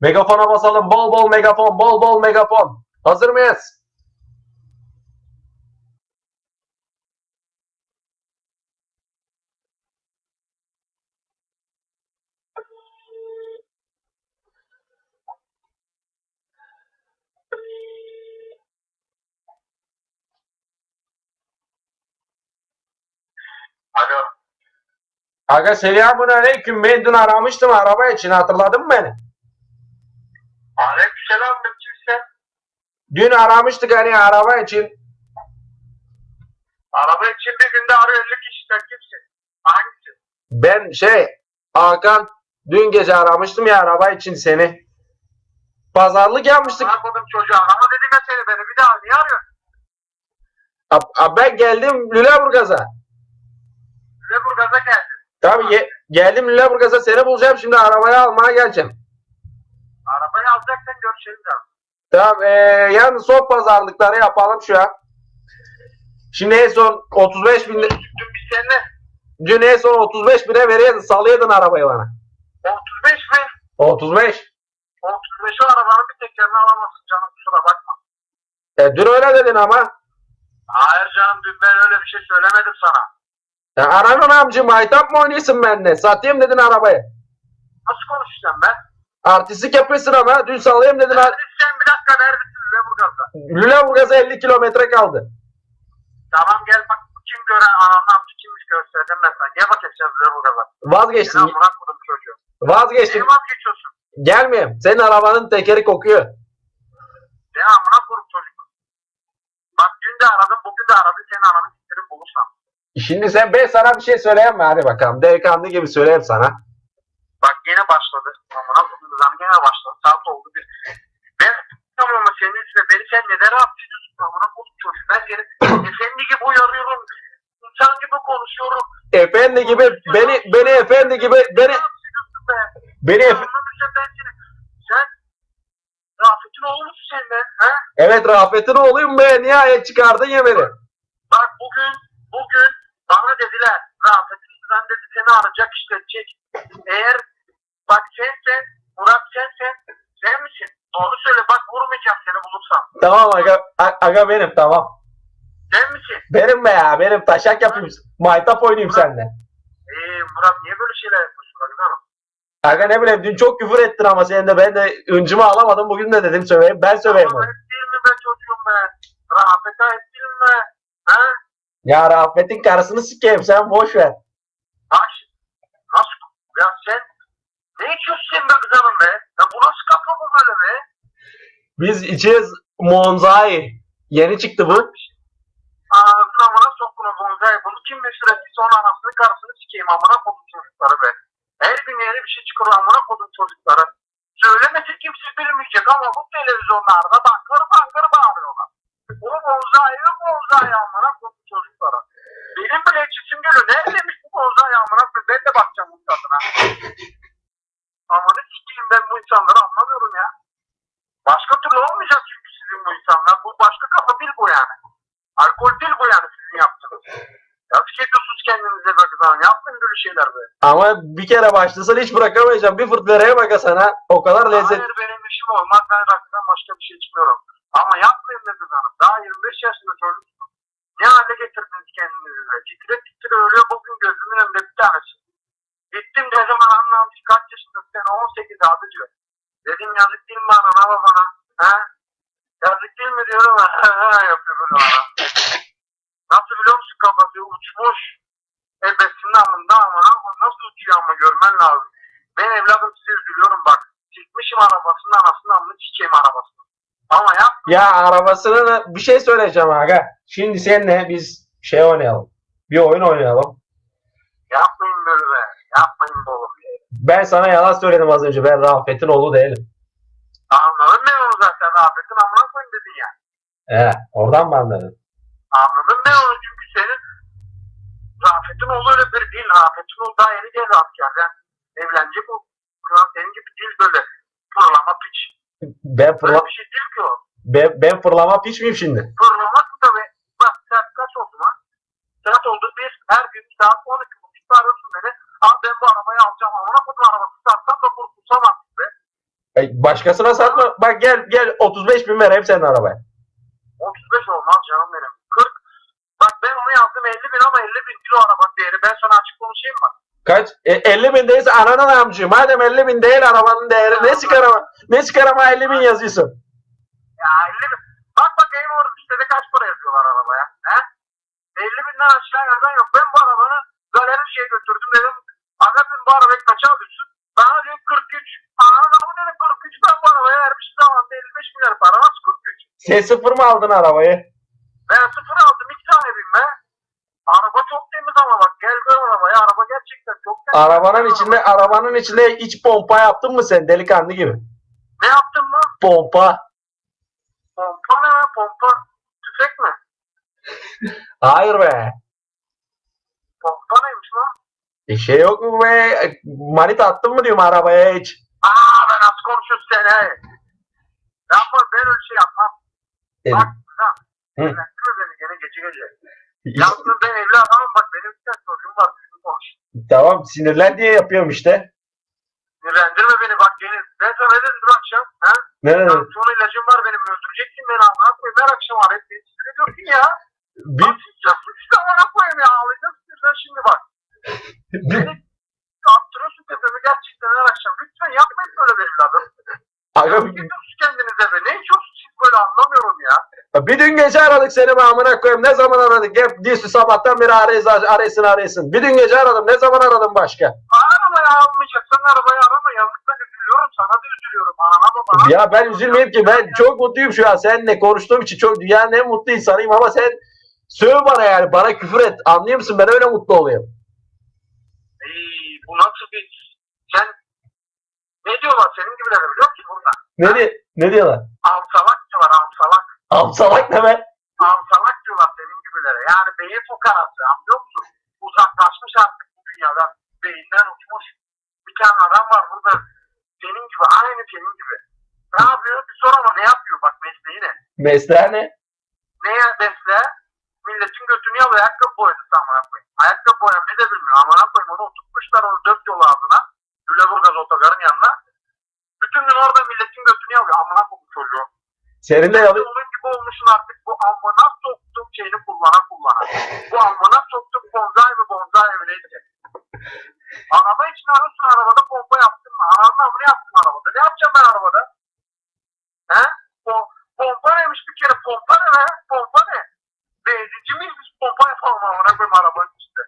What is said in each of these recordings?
Megafona basalım. Bol bol megafon. Bol bol megafon. Hazır mıyız? Alo. Aga selamun aleyküm. Ben dün aramıştım araba için. Hatırladın mı beni? Aleykümselam kimsin? Dün aramıştık hani araba için. Araba için bir günde arıyor 50 kişiden kimsin? Hangisi? Ben şey Hakan dün gece aramıştım ya araba için seni. Pazarlık yapmıştık. Kodum çocuğa. Ama dedim ya seni beni bir daha niye arıyorsun? Ab- ab- ben geldim Lüleburgaz'a. Lüleburgaz'a geldin. Tabii ge- geldim Lüleburgaz'a seni bulacağım şimdi arabayı almaya geleceğim. Tamam ee, yani son pazarlıkları yapalım şu an. Şimdi en son 35 bin Dün biz seninle dün en son 35 bine veriyordun salıyordun arabayı bana. 35 mi? 35. 35 o arabanın bir tekerini alamazsın canım kusura bakma. E, dün öyle dedin ama. Hayır canım dün ben öyle bir şey söylemedim sana. Ya ananın amcı maytap mı oynuyorsun benimle? Satayım dedin arabayı. Nasıl konuşacağım ben? Artistlik yapıyorsun ama dün salayım dedin. ar- Neredesin bir dakika neredesin Lüleburgaz'da? Lüleburgaz'a 50 kilometre kaldı. Tamam gel bak kim gören amcı kimmiş gösterdim ben sana. Gel bakayım sen Lüleburgaz'a. Vazgeçtim. Sen Murat kodum çocuğu. Vazgeçtim. Neyi vazgeçiyorsun? Gelmeyeyim. Senin arabanın tekeri kokuyor. Ya amına koyayım çocuk. Bak dün de aradım, bugün de aradım. Senin ananı siktirip bulursam. Şimdi sen ben sana bir şey söyleyeyim mi? Hadi bakalım. Delikanlı gibi söyleyeyim sana. Bak yine başladı. Amına koyayım zam gene başladı. Saat oldu bir. Ben tamam ama senin üstüne beni sen neden rahatsız ediyorsun? Amına koyayım çocuk. Ben seni efendi gibi uyarıyorum. İnsan gibi konuşuyorum. Efendi gibi beni beni efendi gibi beni beni efe-. Sen Rafet'in oğlu musun sen be? He? Evet Rafet'in oğluyum be. Nihayet çıkardın ya beni. Bak bugün, bugün bana dediler, Rafet ben dedi seni arayacak işletecek. Eğer bak sensen, Murat sensen, sen misin? Doğru söyle bak vurmayacağım seni bulursam. Tamam aga, aga benim tamam. Sen misin? Benim be ya benim taşak yapayım. Maytap oynayayım seninle. Ee, Murat niye böyle şeyler yapıyorsun bak hanım? Aga ne bileyim dün çok küfür ettin ama senin de ben de öncümü alamadım. Bugün de dedim söveyim. Ben söveyim Ama onu. hep değil mi be çocuğum be? Rafet'e değil mi? Ha? Ya Rafet'in karısını sikeyim sen boş ver. Bak nasıl? Ya sen ne içiyorsun sen be kızarım be? Ya bu nasıl kafa bu böyle be? Biz içeceğiz Monzai. Yeni çıktı bu. Ağzına amına sokkunu bonzai. Bunu kim meşhur ettiyse onun anasını karısını sikeyim amına kodum çocukları be. Her gün yeni bir şey çıkıyor amına kodum çocukları. Söylemese kimse bilmeyecek ama bu televizyonlarda bangır bangır bağırıyorlar. Bu bonzai yok bonzai amına kodum çocuklara. Benim bile içisim geliyor. Neredeymiş bu bonzai amına kodum? Ben de bakacağım bu tadına. Amanı sikeyim ben bu insanları anlamıyorum ya. Başka türlü olmayacak çünkü sizin bu insanlar. Bu başka kafa değil bu yani. Alkol değil bu yani sizin yaptığınız. Yazık ediyorsunuz kendinize be kızım. Yapmayın böyle şeyler be. Ama bir kere başlasan hiç bırakamayacağım. Bir fırt vereye baka sana. O kadar lezzet. Hayır benim işim olmaz. Ben rakıdan başka bir şey içmiyorum. Ama yapmayın be kızım. Daha 25 yaşında çocuksun. Ne hale getirdiniz kendinizi. Titre titre ölüyor bugün gözümün önünde bir tanesi. Gittim ne zaman anlamış kaç yaşındasın sen 18 abi diyor. Dedim yazık değil mi bana ne babana? He? Yazık değil mi diyorum. Ha yapıyor böyle bana. Nasıl biliyor musun kafası uçmuş. Ebesinin amında ama nasıl uçuyor ama görmen lazım. Ben evladım size üzülüyorum bak. Çıkmışım arabasının anasının amını çiçeğim arabasını. Ama yap. Ya arabasını bir şey söyleyeceğim aga. Şimdi seninle biz şey oynayalım. Bir oyun oynayalım. Yapmayın böyle be. Yapmayın oğlum. Ben sana yalan söyledim az önce. Ben Rafet'in oğlu değilim. Anladın ben onu zaten. Rafet'in amına koyun dedin ya. He, oradan mı anladın? Anladım ben onu çünkü senin Rafet'in oğlu öyle biri değil. Rafet'in oğlu daha yeni geldi askerden. Evlenecek o. Kral senin gibi değil böyle. Fırlama piç. Ben, Böyle fırla bir şey değil ki o. ben, ben fırlama piç miyim şimdi? Fırlamak mı tabii? Bak saat kaç oldu lan? Saat oldu bir. Her gün saat 12 buçukta arıyorsun beni. Abi ben bu arabayı alacağım. Ona kodum arabası satsam da kurtulsam artık be. E Ay, başkasına satma. Bak gel gel 35 bin vereyim senin arabaya. 35 olmaz canım benim. 40. Bak ben onu yazdım 50 bin ama 50 bin kilo araba değeri. Ben sana açık konuşayım mı? Kaç? E, 50 bin değilse ananın amcı. Madem 50 bin değil arabanın değeri ne çıkarama? Ne çıkarama 50 bin yazıyorsun? Ya 50 bin. Bak bakayım orada sitede kaç para yazıyorlar arabaya. He? 50 binden aşağı yazan yok. Ben bu arabanı galericiye götürdüm dedim. Aga dedim bu arabayı kaça alıyorsun? Bana diyor 43. Aa ama dedim 43 ben bu arabaya vermiştim zamanında 55 milyar para nasıl 43? Sen sıfır mı aldın arabayı? Ben sıfır aldım iki tane binme. Araba çok temiz ama bak gel gör arabaya. Araba gerçekten çok temiz. Arabanın içinde arabanın içinde iç pompa yaptın mı sen delikanlı gibi? Ne yaptın mı? Pompa. Pompa ne lan pompa? Tüfek mi? Hayır be. Pompa neymiş lan? E şey yok mu be? Manita attın mı diyorum arabaya hiç? Aa ben nasıl konuşuyorsun sen he? Yapma ben öyle şey yapmam. E, Bak ha. Hı. Sinirlendirme beni gene gece gece. Yalnız ben evli adamım bak benim bir tane çocuğum var. Düzgün konuş. tamam sinirlen diye yapıyorum işte. Sinirlendirme beni bak gene. Ben sana ne dedim dün akşam? Ha? Ne dedim? Tansiyon ilacım var benim öldüreceksin beni anlat koyayım. Her akşam arayıp beni sinir ediyorsun ya. Bir, Nasıl işte bana koyayım ya ağlayacaksın sen şimdi bak. Beni attırıyorsun tepemi gerçekten her akşam. Lütfen yapmayın böyle benim adam. aga, kendinize be? Ne içiyorsunuz siz böyle anlamıyorum ya. bir dün gece aradık seni be amına koyayım. Ne zaman aradık? Hep diyüstü sabahtan beri arayız, arayısın arayısın. Bir dün gece aradım. Ne zaman aradım başka? Arabaya almayacaksan arabayı arama. Yazıktan üzülüyorum. Sana da üzülüyorum. Anana babana. Ya ben üzülmeyeyim ki. Ben çok mutluyum şu an. Seninle konuştuğum için çok dünyanın en mutlu insanıyım ama sen söv bana yani. Bana küfür et. Anlıyor musun? Ben öyle mutlu oluyorum. Ey, bu nasıl bir... Sen... Ne diyorlar senin gibilere biliyor musun burada? Ne, di ne diyorlar? Amsalak diyorlar amsalak. Amsalak ne be? Amsalak diyorlar senin gibilere. Yani beyin fukarası anlıyor musun? Uzaklaşmış artık bu dünyadan. Beyinden uçmuş. Bir tane adam var burada. Senin gibi aynı senin gibi. Ne yapıyor? Bir sor ama ne yapıyor? Bak mesleği ne? Mesleğe ne? Neye besle? Milletin götünü yalıyor. Ayakkabı boyadısı amına koyayım. Ayakkabı boyamayı da bilmiyor. Amına koyayım onu oturtmuşlar onu dört yol ağzına. Lüleburgaz otogarın yanına. Bütün gün orada milletin götünü yalıyor. Amına koyayım çocuğu. Senin de yalı... Onun gibi olmuşsun artık bu amına soktuğum şeyini kullana kullana. Bu amına soktuğum bonzai mi bonzai mi neyse. Araba için arıyorsun arabada pompa yaptın mı? Ananın amını yaptın arabada. Ne yapacağım ben arabada? He? Po- pompa neymiş bir kere? Pompa ne be? Pompa ne? Benzinci miyiz biz pompa yapalım amına koyayım arabanın içinde?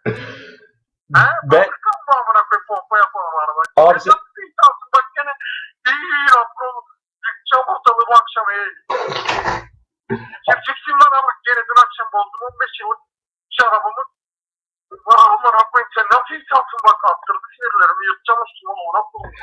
He? Ben- Fabrika mı amına koyayım pompa yapalım arabanın Abi içinde? sen- Nasıl bir insansın? Bak gene iyi rapro. Yıkacağım ortalığı bu akşam ey. Gerçeksin lan ama gene dün akşam bozdum 15 yıllık şarabımı. Aman koyayım sen nasıl insansın bak attırdı sinirlerimi yırtacağım üstüme ona koyayım.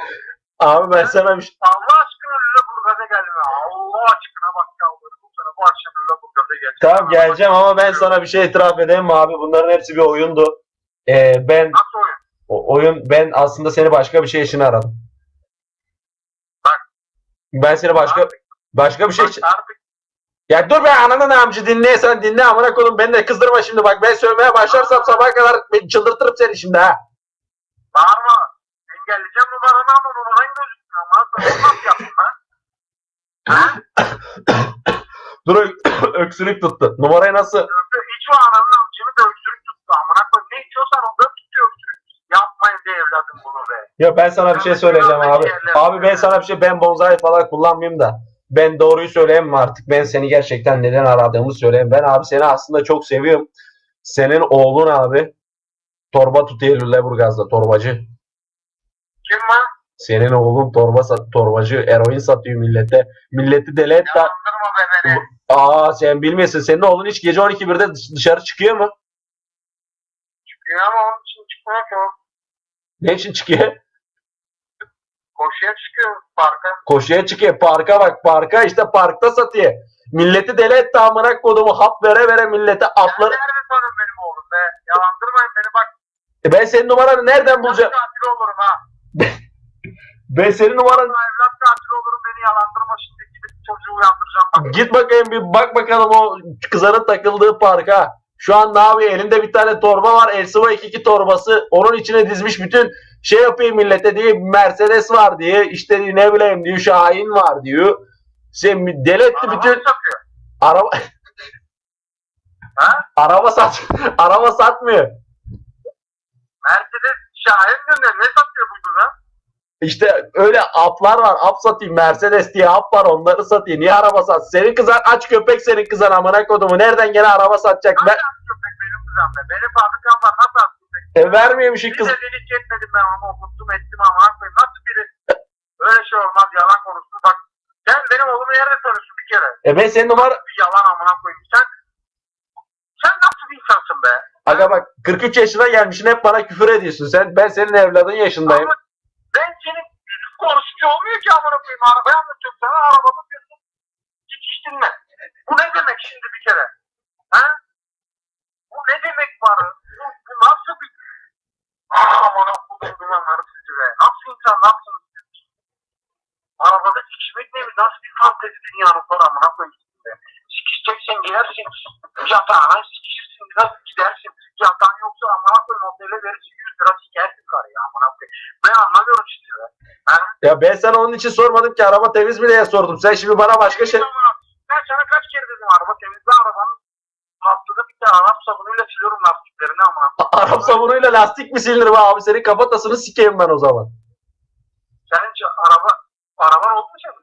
Abi ben bir şey... Allah aşkına Lüleburgaz'a gelme. Allah aşkına bak yalvarırım sana bu akşam Lüleburgaz'a gel. Tamam geleceğim ama ben sana bir şey itiraf edeyim mi abi? Bunların hepsi bir oyundu. Ee, ben Nasıl oyun? o oyun ben aslında seni başka bir şey için aradım. Bak. Ben seni başka Artık, başka bir şey için... artık Ya dur be ananın amcı dinle sen dinle amına koyayım beni de kızdırma şimdi bak ben sövmeye başlarsam sabaha kadar ben çıldırtırım seni şimdi ha. bağırma. Engelleyeceğim numaranı ama numaran Dur öksürük tuttu. Numarayı nasıl? Hiç o ananın amcını da öksürük tuttu. Amına koyayım. Ne içiyorsan onda tutuyor öksürük. Yapmayın be evladım bunu be. Ya ben sana bir şey söyleyeceğim abi. Abi ben sana bir şey ben bonzai falan kullanmayayım da. Ben doğruyu söyleyeyim mi artık? Ben seni gerçekten neden aradığımı söyleyeyim. Ben abi seni aslında çok seviyorum. Senin oğlun abi torba tutuyor Lüleburgaz'da torbacı. Kim lan? Senin oğlun torba sat, torbacı, eroin satıyor millete. Milleti deli et be beni. Aa sen bilmiyorsun. Senin oğlun hiç gece 12.1'de dış- dışarı çıkıyor mu? Çıkıyor ama onun için çıkmıyor ki o. Ne için çıkıyor? Koşuya çıkıyor parka. Koşuya çıkıyor. Parka bak. Parka işte parkta satıyor. Milleti deli etti amına kodumu. Hap vere vere millete Sen apları. nerede tanın benim oğlum be? Yalandırmayın beni bak. E ben senin numaranı nereden bulacağım? katili olurum ha. Ben senin. Vallahi Evlat katili olurum beni yalandırma şimdi gidip çocuğu uyandıracağım bak. Git bakayım bir bak bakalım o kızların takıldığı parka. Şu an ne yapıyor? Elinde bir tane torba var. Elsiva 22 torbası. Onun içine dizmiş bütün şey yapıyor millete diye Mercedes var diye işte ne bileyim diyor Şahin var diyor. Şey deli etti Araba bütün satıyor? araba Ha? araba sat araba satmıyor. Mercedes Şahin diyor ne satıyor bu kız ha? İşte öyle aplar var. Ap satayım. Mercedes diye ap var. Onları satayım. Niye araba sat? Senin kızan aç köpek senin kızan amına kodumu. Nereden gene araba satacak? Ben, az köpek benim kızım be? Benim fabrikam var nasıl az köpek? e, vermiyormuş Bir kız. de delik etmedim ben onu okuttum ettim ama koyayım. Nasıl biri? Öyle şey olmaz yalan konuşsun bak. Sen benim oğlumu nerede tanıyorsun bir kere? E ben senin numara... Bir yalan amına koyayım. Sen sen nasıl bir insansın be? Aga bak 43 yaşına gelmişsin hep bana küfür ediyorsun. Sen ben senin evladın yaşındayım. Ama ben senin konuşucu olmuyor ki amına koyayım. Arabayı anlatıyorum sana arabamı diyorsun. Geçiştirme. Bu ne demek şimdi bir kere? Ha? Bu ne demek var? Bu, bu nasıl bir... Aa amına koyayım dumanları sizi be. Nasıl insan nasıl? Arabada sikişmek ne mi? Nasıl bir fantezi dünyanın var amına koyayım Sikişeceksen girersin. Yatağına sikişirsin. Biraz gidersin. Yatağın yoksa amına koyayım otele verirsin. 100 lira sikersin karıya amına koyayım. Ben anlamıyorum sizi be. Ha? Ya ben sana onun için sormadım ki araba temiz mi diye sordum. Sen şimdi bana başka şey... Ben sana kaç kere dedim araba temizle arabanın haftada bir tane Arap sabunuyla siliyorum lastiklerini ama. Arap sabunuyla lastik mi silinir be abi? Senin kafatasını sikeyim ben o zaman. Senin hiç araba, araban senin hiç?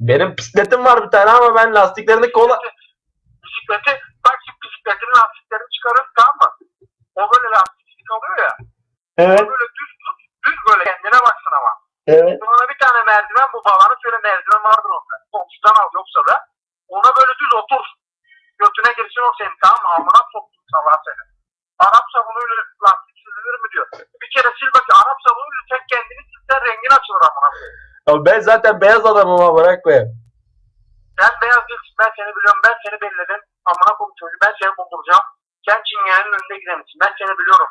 Benim bisikletim var bir tane ama ben lastiklerini kola... Bisikleti, bak şimdi bisikletin lastiklerini çıkarıyorsun tamam mı? O böyle lastiklik oluyor ya. Evet. O böyle düz tut, düz böyle kendine baksın ama. Evet. Sonra bir tane merdiven bu bağlanı şöyle merdiven vardır onda. Komşudan al yoksa da ona böyle düz otur. Götüne girsin o senin tamam mı? Amına soktun sabah seni. Arap sabunuyla lastik silinir mi diyor. Bir kere sil bak Arap sabunuyla sen kendini silsen rengin açılır amına. Ya ben zaten beyaz adamım ama bırak be. Sen beyaz değilsin ben seni biliyorum ben seni belledim. Amına koyayım çocuğu ben seni bulduracağım. Sen çingenenin önünde gidensin ben seni biliyorum.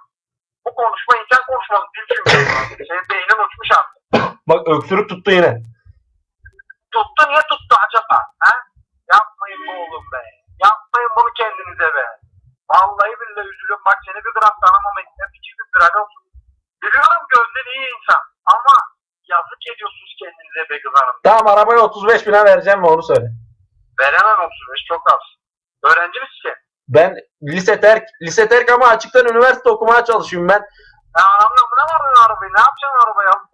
Bu konuşma insan konuşması değil çünkü. Senin beynin uçmuş artık. Bak öksürük tuttu yine. tuttu niye tuttu acaba? Ha? Yapmayın bu oğlum be. Yapmayın bunu kendinize be. Vallahi billahi üzülüyorum. Bak seni bir gram tanımam etmem. İki gündür hadi olsun. Biliyorum gönlün iyi insan. Ama yazık ediyorsunuz kendinize be kız hanım. Tamam arabaya 35 bine vereceğim mi onu söyle. Veremem 35 çok az. Öğrenci misin sen? Ben lise terk, lise terk ama açıktan üniversite okumaya çalışıyorum ben. Ya anamla buna vardın arabayı. Ne yapacaksın arabayı alıp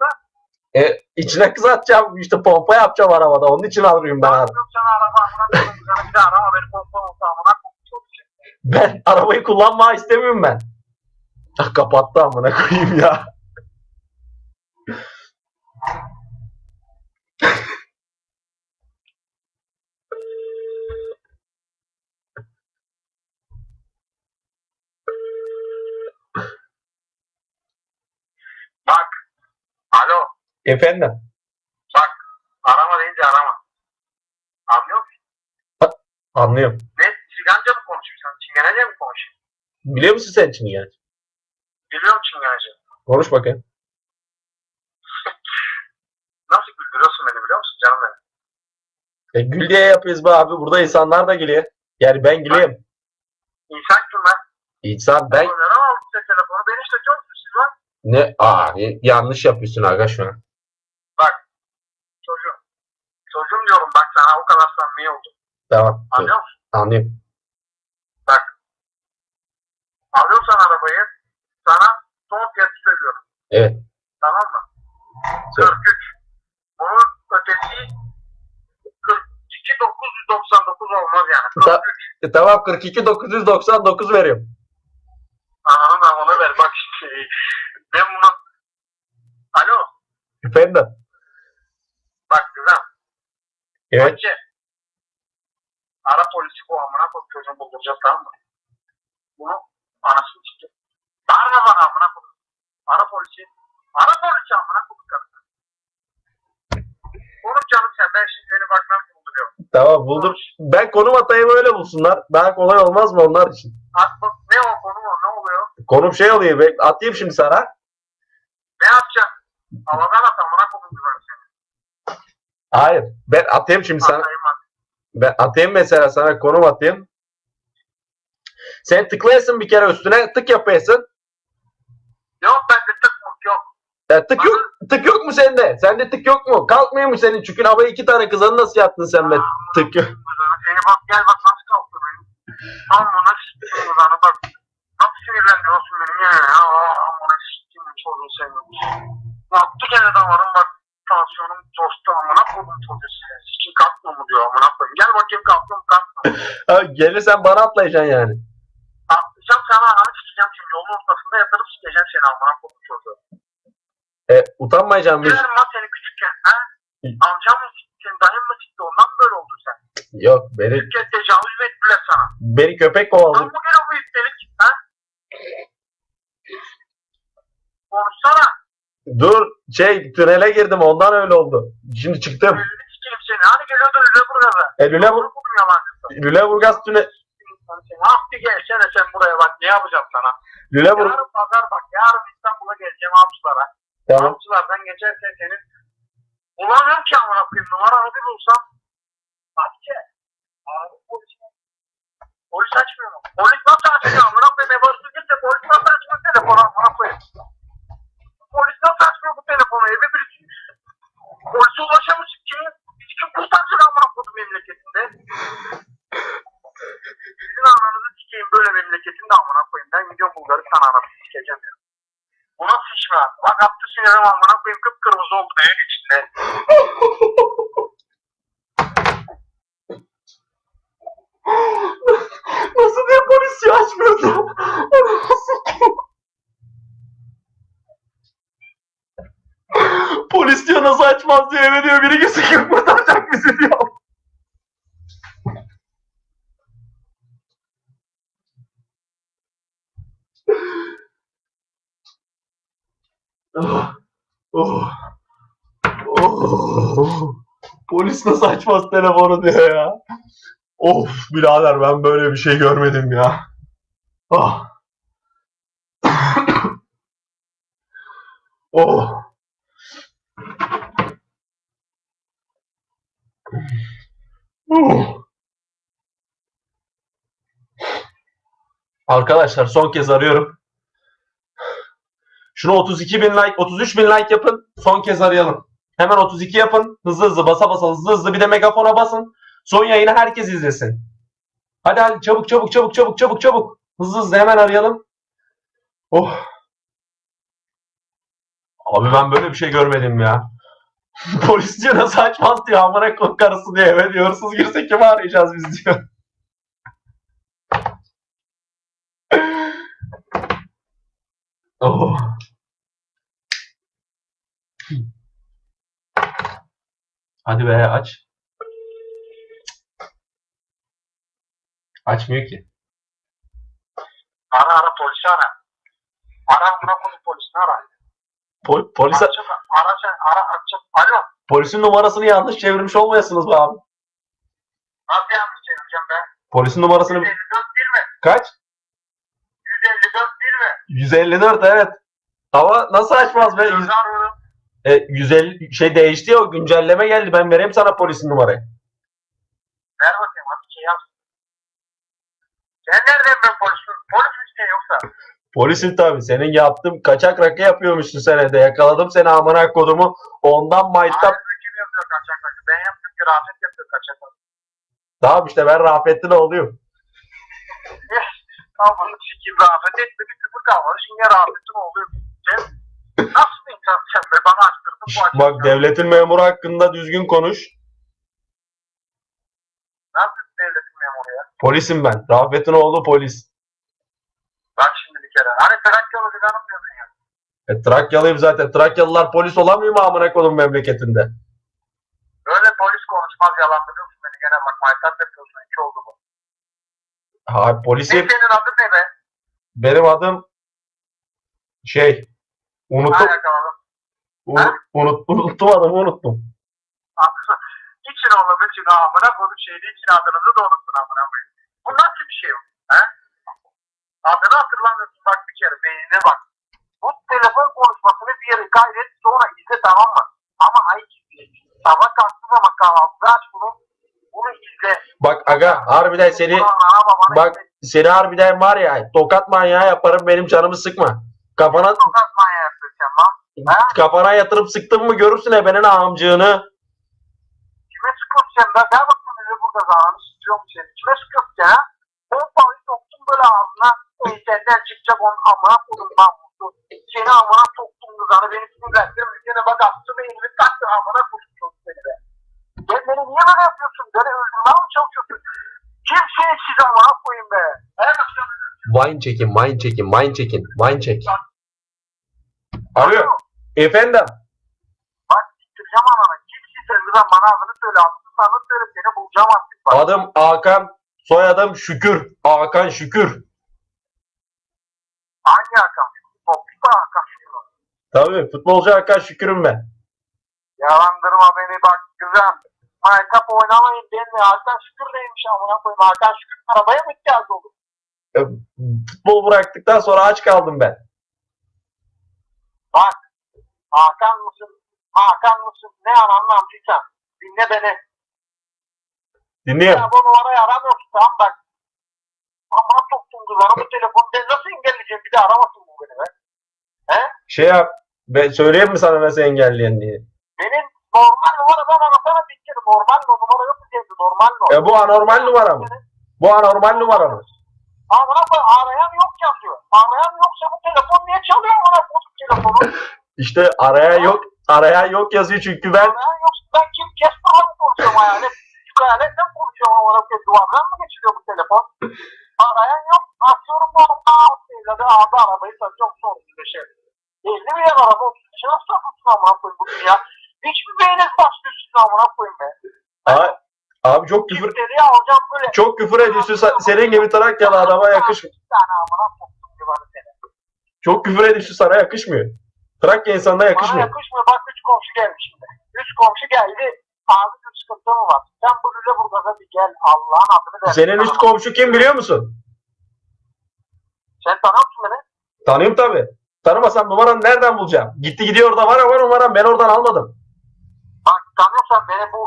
E, içine kız atacağım işte pompa yapacağım arabada onun için alıyorum ben abi. Sana araba amına. Sana bir de arama beni korkma olsa amına koydum. Ben arabayı kullanmayı istemiyorum ben. Ah, kapattı amına koyayım ya. Bak. Alo. Efendim. Bak. Arama deyince arama. Anlıyor musun? Anlıyorum. Ne? Çingence mi konuşuyorsun? Çingenece mi konuşuyorsun? Biliyor musun sen yani? Biliyorum Çingence. Konuş bakayım. Nasıl güldürüyorsun beni biliyor musun canım benim? E, gül diye yapıyoruz be abi. Burada insanlar da gülüyor. Yani ben gülüyorum. İnsan kim lan? İnsan ben Ben... Neden aldın sen telefonu? Beni işletiyor musun siz lan? ne aa yanlış yapıyorsun aga şu an. Çocuğum. Çocuğum diyorum bak sana o kadar samimi oldum. Tamam. Anlıyor musun? Anlıyorum. Alıyorsan arabayı sana son fiyatı söylüyorum. Evet. Tamam mı? Söyle. 43. Bunun ötesi 42 999 olmaz yani. Ta- 43. E, tamam 42 999 veriyorum. Ananı da onu ver bak işte. Ben bunu... Alo. Efendim. Bak güzel. Evet. Önce ara polisi bu amına koy çocuğun bulduracağız tamam mı? Bunu anasını çıktı. Bağırma bana amına koy. Ara polisi. Ara polisi amına koy. Konuş canım sen ben şimdi seni bak nasıl bulduruyorum. Tamam buldum. Ben konum atayım öyle bulsunlar. Daha kolay olmaz mı onlar için? At bak ne o konu o ne oluyor? Konum şey oluyor. Ben atayım şimdi sana. Ne yapacaksın? Havadan at amına koyayım seni. Hayır. Ben atayım şimdi sana. Atayım at. Ben atayım mesela sana konum atayım. Sen tıklayasın bir kere üstüne tık yapayasın. Yok bende tık yok. Tık yok, tık yok mu sende? Sende tık yok mu? Kalkmıyor mu senin? Çünkü havaya iki tane kızanı nasıl yaptın sen be? Tık yok. Seni bak gel bak nasıl kalktı benim. Tam buna siktim kızanı bak. Nasıl sinirlendiriyorsun beni ya. ya. Amına siktim çocuğu seni. Yaptı gene damarım bak. Tansiyonum coştu amına koydum çocuğu seni. Sikim kalkma mı diyor amına koyayım. Gel bakayım kalktım kalkma. Gelirsen bana atlayacaksın yani. Atlayacağım sana ananı sikeceğim şimdi. Yolun ortasında yatırıp sikeceğim seni amına çocuğu. E, utanmayacaksın bir. Bilirim lan seni küçükken. Ha? Amcam mı siktin, dayın mı sikti ondan böyle oldun sen? Yok beni, kez tecavüz mü ettiler sana? beni köpek kovaladı. Lan bu gene bu üstelik. Ha? Konuşsana. Dur şey tünele girdim ondan öyle oldu. Şimdi çıktım. Elini sikeyim seni. Hani geliyordun Lüleburgaz'a. E, Lüleburgaz, Lüleburgaz tünel... Ah bir gelsene sen buraya bak ne yapacağım sana. Lüleburgaz... Yarın pazar bak. Yarın İstanbul'a geleceğim avcılara. Tamam. Avcılardan geçerken senin bulamıyorum ki amına koyayım. Numaranı bir bulsam. Hatice. Abi polis Polis açmıyor mu? Polis nasıl açmıyor? Amına koyayım. Ev hırsız gitse polis nasıl açmıyor telefonu amına koyayım? Polis nasıl açmıyor bu telefonu? Eve birisi polise ulaşamış ki bizi kim kurtarsın amına koyayım memleketinde? Sizin ananızı sikeyim böyle memleketinde amına koyayım. Ben gidiyorum Bulgaristan anasını sikeceğim ya. Bu nasıl iş be? Bak attı sinirim amına koyayım kıpkırmızı oldu evin içinde. Nasıl diye polis ya açmıyordu? Polis diyor nasıl açmaz diyor eve diyor biri gitsin kim kurtaracak bizi diyor. Oh, oh, oh. Polis nasıl açmaz telefonu diyor ya. Of birader ben böyle bir şey görmedim ya. Ah. oh. Oh. Arkadaşlar son kez arıyorum. Şunu 32 bin like, 33 bin like yapın. Son kez arayalım. Hemen 32 yapın. Hızlı hızlı basa basa hızlı hızlı bir de megafona basın. Son yayını herkes izlesin. Hadi hadi çabuk çabuk çabuk çabuk çabuk çabuk. Hızlı hızlı hemen arayalım. Oh. Abi ben böyle bir şey görmedim ya. Polis diyor nasıl açmaz diyor. Amına koyayım karısı diyor. Eve diyor. Hırsız girse kimi arayacağız biz diyor. oh. Hadi be aç. Açmıyor ki. Ara ara polisi ara. Ara koyayım polisini ara. Pol- polis Açacak, ara ara açacak. Alo. polisin numarasını yanlış çevirmiş olmayasınız be abi. Nasıl yanlış çevireceğim ben? Polisin numarasını 154 değil mi? kaç? 154 değil mi? 154 evet. Ama nasıl açmaz be? Arıyorum. e, 150 şey değişti ya o güncelleme geldi. Ben vereyim sana polisin numarayı. Ver bakayım hadi şey yaz. Sen nereden ben polisin? Polis mi işte yoksa? Polisin tabi. Senin yaptığın kaçak rakı yapıyormuşsun sen evde. Yakaladım seni amına kodumu. Ondan maytap. Kim yapıyor kaçak kaçak? Ben yaptım ki Rafet yapıyor kaçak kaçak. Tamam işte ben Rafettin oğluyum. Bunu sikim Rafet bir tıpır kalmadı. Şimdi Rafet'in oluyor. Sen nasıl bir insan sen be bana açtırdın bu açık. Bak devletin memuru hakkında düzgün konuş. Nasıl devletin memuru ya? Polisim ben. Rafet'in oğlu polis. Bak şimdi bir kere. Hani Trakyalı filanım diyordun ya. E, Trakyalıyım zaten. Trakyalılar polis olamıyor mu amına kodum memleketinde? Böyle polis konuşmaz yalandırıyorsun beni gene bak. Maytap yapıyorsun. iki oldu bu. Ha Ne polisim. senin adın ne be? Benim adım şey unuttum. Yakaladım. Unut, unut, unuttum adımı unuttum. için oğlum için amına koydum şeydi için adınızı da unuttun amına koyayım. Bu nasıl bir şey bu? He? Adını hatırlamıyorsun bak bir kere beynine bak. Bu telefon konuşmasını bir yere gayret sonra izle tamam mı? Ama ay izle. Sabah kalktığın zaman kahvaltıda aç bunu. Bak aga harbiden seni bak seni harbiden var ya tokat manyağı yaparım benim canımı sıkma. Kafana Tokat manyağı yapıyorsun lan. kafana yatırıp sıktın mı görürsün ebenin amcığını. Kime sıkıyorsun? Ben, ben bakıyorum öyle burada zamanı sıkıyorum seni. Kime sıkıyorsun ha? On parayı soktum böyle ağzına. Ey senden çıkacak onun amına koydum ben. Seni amına soktum kızana. Beni sinirlendirdin. Seni bak attım elini taktın amına koydum seni be. Sen beni niye böyle yapıyorsun? Böyle öldürmeye mi çalışıyorsun? Kimsiniz siz amına koyayım be? Wine çekin, wine çekin, wine çekin, wine çek. Alo, efendim. Bak bitireceğim anana. Kimsin sen? Bana adını söyle. Adını sana söyle. Seni bulacağım artık. Bak. Adım Hakan, soyadım Şükür. Hakan Şükür. Hangi Hakan? Topçu Hakan. Tabii, futbolcu Hakan Şükür'üm ben. Yalandırma beni bak güzel. Maytap oynamayın benimle. Hakan Şükür neymiş amına koyayım. Hakan Şükür arabaya mı ihtiyacı olur? E, Futbol bıraktıktan sonra aç kaldım ben. Bak. Hakan mısın? Hakan mısın? Ne anlamlı amcaysan. Dinle beni. Dinliyorum. Ya bu numarayı aramıyorsun tamam bak. Amına soktum kızlara bu telefonu. Ben nasıl engelleyeceğim? Bir de aramasın bu beni be. Şey yap, ben söyleyeyim mi sana nasıl engelleyen diye? Benim normal numaradan arasana kere. Normal numara yok mu diyorsun? Normal numara. E bu anormal numara mı? Bu anormal numara mı? Amına koy arayan yok yazıyor. Arayan yoksa bu telefon niye çalıyor amına koydum telefonu? İşte araya yok, araya yok yazıyor çünkü ben Arayan yoksa ben kim Casper'la mı konuşuyorum hayalet? Hayaletle mi konuşuyorum amına koyayım? Duvardan mı geçiriyor bu telefon? Arayan yok. Atıyorum bu. Şeyleri abi arabayı satıyorum son 35'e. 50 milyon araba 35'e nasıl satıyorsun amına koyayım bu dünya? Hiçbir beğenir başlıyorsun amına koyayım be. Abi, abi çok küfür Kimleri alacağım böyle. çok küfür ediyorsun Sa- senin gibi Trakyalı adama yakışmıyor. Bir tane amına soktum divanı seni. Çok küfür ediyorsun sana yakışmıyor. Trakya insanına Bana yakışmıyor. yakışmıyor. Bak üç komşu gelmiş şimdi. Üç komşu geldi. Abi bir sıkıntı mı var? Sen bu Lüleburgaz'a bir gel. Allah'ın adını ver. Senin üst komşu kim biliyor musun? Sen tanıyor musun beni? Tanıyorum tabi. Tanımasam numaranı nereden bulacağım? Gitti gidiyor orada var ama numaram ben oradan almadım. Bak tanıyorsan beni bu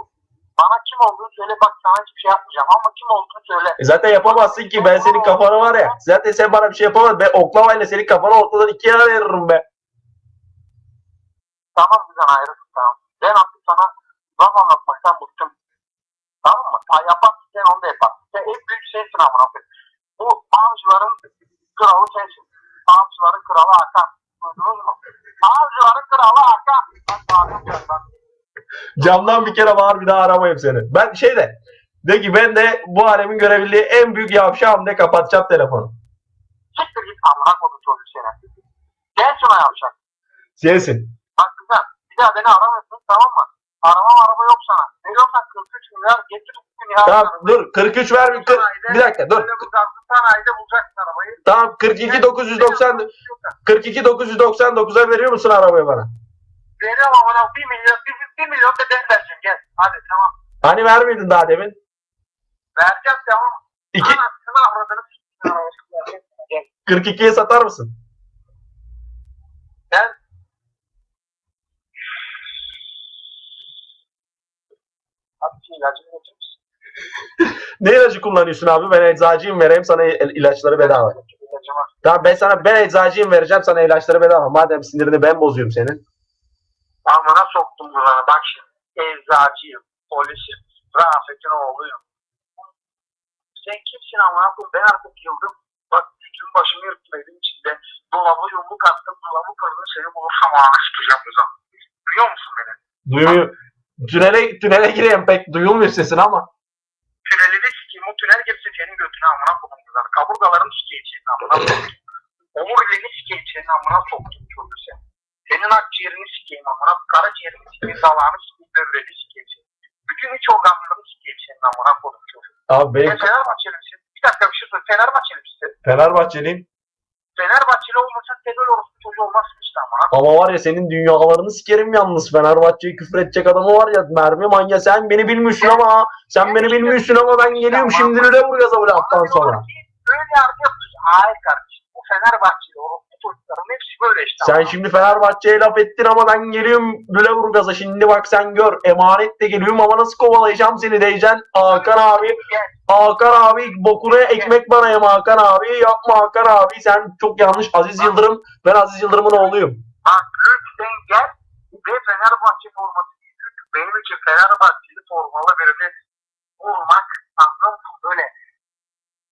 bana kim olduğunu söyle bak sana hiçbir şey yapmayacağım ama kim olduğunu söyle. E zaten yapamazsın ki ben senin kafanı var ya. Zaten sen bana bir şey yapamazsın. Ben oklavayla senin kafanı ortadan ikiye ayırırım be. Tamam güzel ayrılsın tamam. Ben artık sana laf anlatmaktan bıktım. Tamam mı? Ay yaparsın sen onu da yaparsın. Sen en büyük sensin amına koyayım. Bu avcıların kralı sensin. Avcıların kralı Hakan. Duydunuz mu? Avcıların kralı Hakan. Ben bağırıyorum. Camdan bir kere bağır bir daha aramayayım seni. Ben şey de ki ben de bu alemin görebildiği en büyük yavşağım de kapatacağım telefonu. Siktir git amına koyduğum çocuk seni. Gel şuna yapacak. Sensin. Bak güzel. Bir daha beni aramıyorsun tamam mı? Arama araba yok sana. Veriyorsan 43 milyar getir ya. Tamam dur 43 ver bir, kır- bir dakika dur. Sanayide bulacaksın arabayı. Tamam 42 990 42 999'a veriyor musun arabayı bana? Veriyorum ama 1 milyon, 1, 1 milyon da ben vereceğim gel. Hadi tamam. Hani vermedin daha demin? Vereceğim tamam. 2 Anasını avradını s**tin arabasını. Gel. 42'ye satar mısın? Şey ilacını götürür müsün? Ne ilacı kullanıyorsun abi? Ben eczacıyım vereyim sana il- ilaçları bedava. İlacım var. Tamam ben sana ben eczacıyım vereceğim sana ilaçları bedava. Madem sinirini ben bozuyorum senin. Amına soktum buranı. Bak şimdi. Eczacıyım, polisim, Rafet'in oğluyum. Sen kimsin amına koyayım? Ben artık yıldım. Bütün başımı yırttım evin içinde. Dolabı yumruk attım, dolabı kırdım. Seni bulursam ağına sıkacağım kızım. Duyuyor musun beni? Duymuyor. Tünele, tünele gireyim pek duyulmuyor sesin ama. Tüneli de sikeyim. O tünel girsin senin götüne amına koydum kızım. Kaburgalarını sikeyim senin amına koydum. Omuriliğini sikeyim senin amına soktum çocuk sen. Senin akciğerini sikeyim amına. Karaciğerini sikeyim, dalağını sikeyim, böbreğini sikeyim senin. Bütün iç organlarını sikeyim senin amına koydum çocuk. Abi benim misin? Bir dakika bir şey söyle. Fenerbahçeli misin? Fenerbahçeliyim. Fenerbahçeli olmasan sen öyle orospu çocuğu olmazsın işte amına. Ama var ya senin dünyalarını sikerim yalnız. Fenerbahçe'yi küfür edecek adamı var ya mermi manya sen beni bilmiyorsun ama sen beni bilmiyorsun ama ben geliyorum şimdi Lüleburgaz'a bu laftan sonra. Böyle yargı yapıyorsun. Hayır kardeşim. Bu Fenerbahçeli orospu çocukların hepsi böyle işte. Sen amına. şimdi Fenerbahçe'ye laf ettin ama ben geliyorum Lüleburgaz'a şimdi bak sen gör. Emanet de geliyorum ama nasıl kovalayacağım seni diyeceksin. Hakan abi, Gel. Hakan abi bokuna ekmek bana yeme Hakan abi. Yapma Hakan abi sen çok yanlış. Aziz Yıldırım, ben Aziz Yıldırım'ın oğluyum. Bak lütfen gel ve Fenerbahçe forması benim için Fenerbahçeli formalı birini vurmak anladın mı? Böyle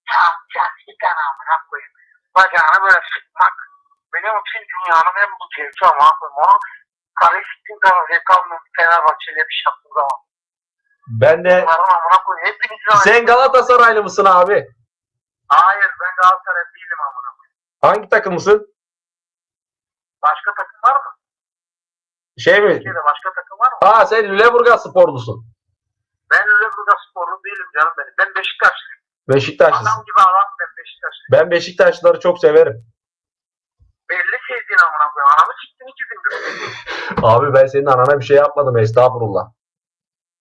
çat çat bir tane amına koyayım. Bacağını böyle sıkmak. Benim için dünyanın en mutlu zevki ama. Onu kare zevk almıyorum Fenerbahçe'yle bir şey yaptığım zaman. Ben de Bunların amına koyayım. Hepinizin sen Galatasaraylı mısın abi? Hayır ben Galatasaray değilim amına koyayım. Hangi takımlısın? Başka takım var mı? Şey mi? Türkiye'de başka takım var mı? Aa sen Lüleburgaz sporlusun. Ben Lüleburgaz sporlu değilim canım benim. Ben Beşiktaşlıyım. Beşiktaşlısın. Adam gibi adam ben Beşiktaşlıyım. Ben Beşiktaşlıları çok severim. Belli sevdiğin amına koyayım. Anamı siktin iki gündür. Abi ben senin anana bir şey yapmadım estağfurullah.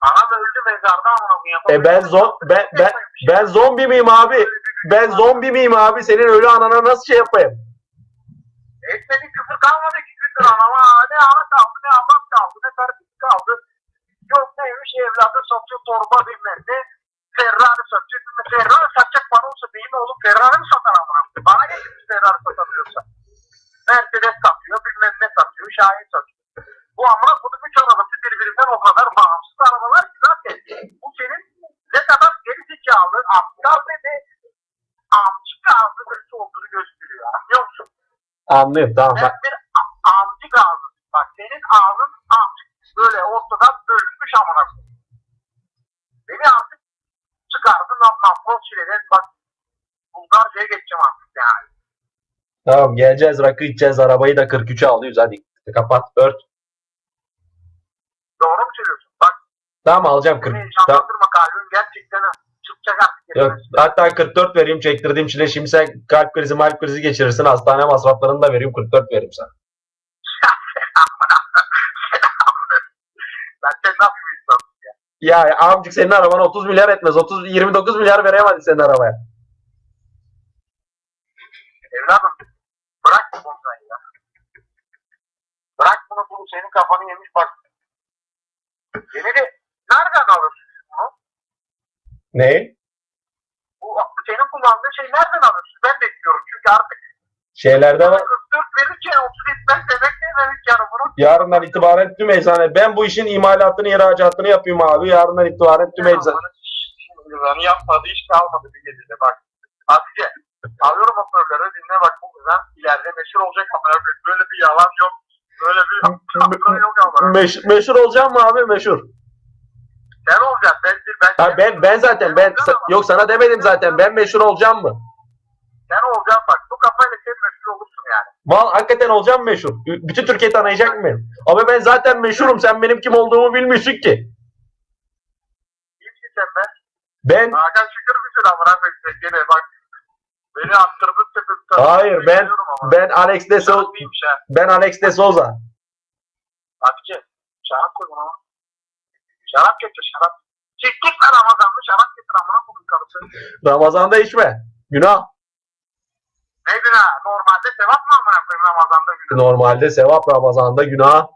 Ana da öldü mezarda amına koyayım. E ben zo ben ben ben zombi miyim abi? Ben zombi miyim abi? Senin ölü anana nasıl şey yapayım? Etmedi küfür kalmadı iki gündür anama. Ne ana kaldı ne ablam kaldı ne terbiye kaldı. Yok neymiş evladı satıyor torba bilmem ne. Ferrari satıyor. Ferrari satacak bana olsa mi oğlum? Ferrari mi satar amına? Bana getirmiş Ferrari satabiliyorsa. Mercedes satıyor bilmem ne satıyor. Şahin satıyor. Bu amına kodum üç arabası birbirinden o kadar bağımsız arabalar ki zaten. Bu senin ne kadar geri zekalı, aptal ve de amcık ağzı birisi olduğunu gösteriyor. Anlıyor musun? Anlıyorum tamam. Ben bir a- amcık ağzı. Bak senin ağzın amcık böyle ortadan bölünmüş amına koyayım. Beni artık çıkardın lan mahvol çileden bak Bulgarca'ya geçeceğim artık yani. Tamam geleceğiz rakı içeceğiz arabayı da 43'e alıyoruz hadi kapat ört. Doğru mu söylüyorsun? Bak Tamam alacağım 40. beni Tamam. kalbim gerçekten çıkacak artık. Yok, hatta 44 vereyim çektirdiğim çile şimdi sen kalp krizi malp krizi geçirirsin hastane masraflarını da vereyim 44 vereyim sana. ben sen nasıl bir insansın ya? Ya amcık senin araban 30 milyar etmez 30 29 milyar vereyim hadi senin arabaya. Evladım bırak bu konuyu ya. Bırak bunu senin kafanı yemiş bak. Beni de nereden alırsın bunu? Ne? Bu senin kullandığın şey nereden alırsın? Ben bekliyorum çünkü artık Şeylerde var. 44 verirken 30 etmez demek ne demek yani bunu? Yarından itibaren tüm eczane. Ben bu işin imalatını, ihracatını yapıyorum abi. Yarından itibaren tüm eczane. Bunu yapmadı hiç kalmadı bir gecede bak. Hatice alıyorum hoparlörü dinle bak bu kızdan ileride meşhur olacak ama böyle bir yalan yok. Böyle bir yalan yok ama. Meş- meşhur olacağım mı abi? Meşhur. Sen olacaksın ben ben. Ha, ben ben zaten ben yok sana demedim zaten. Ben meşhur olacağım mı? Sen olacaksın bak bu kafayla sen meşhur olursun yani. Val hakikaten olacağım meşhur. Bütün Türkiye tanıyacak mı? Ama ben zaten meşhurum. Sen benim kim olduğumu bilmiyorsun ki. Kimsin sen be? Ben Hakan şükür müsün amına koyayım gene bak. Beni attırdın tepemden. Hayır, ben- ben Alex de Souza. Ben Alex de Souza. Hatice şarap koy bana. Şarap getir şarap. Çektik lan Ramazan'da şarap getir amına koyayım karısı. Ramazan'da içme. Günah. Neydi ha? Normalde sevap mı amına koyayım Ramazan'da günü? Normalde sevap Ramazan'da günah.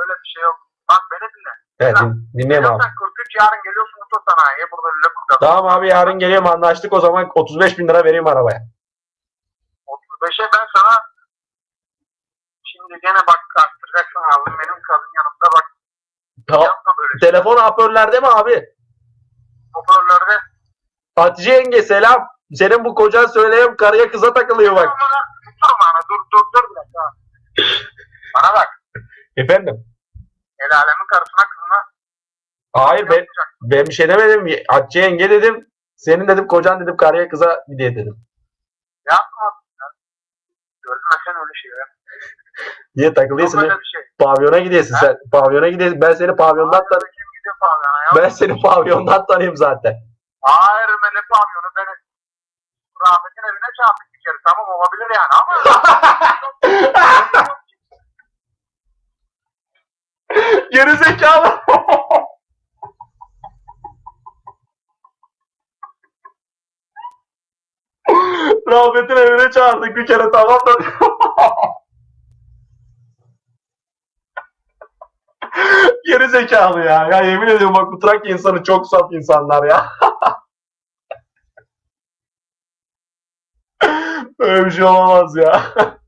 Öyle bir şey yok. Bak beni dinle. Evet din- dinleyeyim abi. Sen 43 yarın geliyorsun mutlu sanayiye burada Lüleburgaz'a. Tamam abi yarın geliyorum anlaştık o zaman 35 bin lira vereyim arabaya. 35'e ben sana şimdi gene bak arttıracaksın abi benim kadın yanımda bak Tamam. yapma böyle şey. Telefon hoparlörlerde mi abi? Hoparlörde Hatice yenge selam. Senin bu kocan söyleyeyim karıya kıza takılıyor bak. Bana, dur bana dur dur dur bir dakika. Bana bak Efendim? el alemin karısına kızına Hayır ben, ben bir şey demedim. Hatice yenge dedim. Senin dedim kocan dedim karıya kıza bir diye dedim. Yapma. ya. Görmesen öyle şey ya. Niye Yok takılıyorsun? öyle bir şey. Pavyona gidiyorsun sen. Pavyona gidiyorsun. Ben seni pavyondan tanıyorum. kim gidiyor pavyona ya? Ben seni pavyondan tanıyorum zaten. Hayır ben ne pavyonu ben rahmetin evine çarptık bir kere tamam olabilir yani ama Geri zekalı. Rahmet'in evine çağırdık bir kere tamam da. Geri zekalı ya. Ya yemin ediyorum bak bu Trakya insanı çok saf insanlar ya. Öyle bir şey olamaz ya.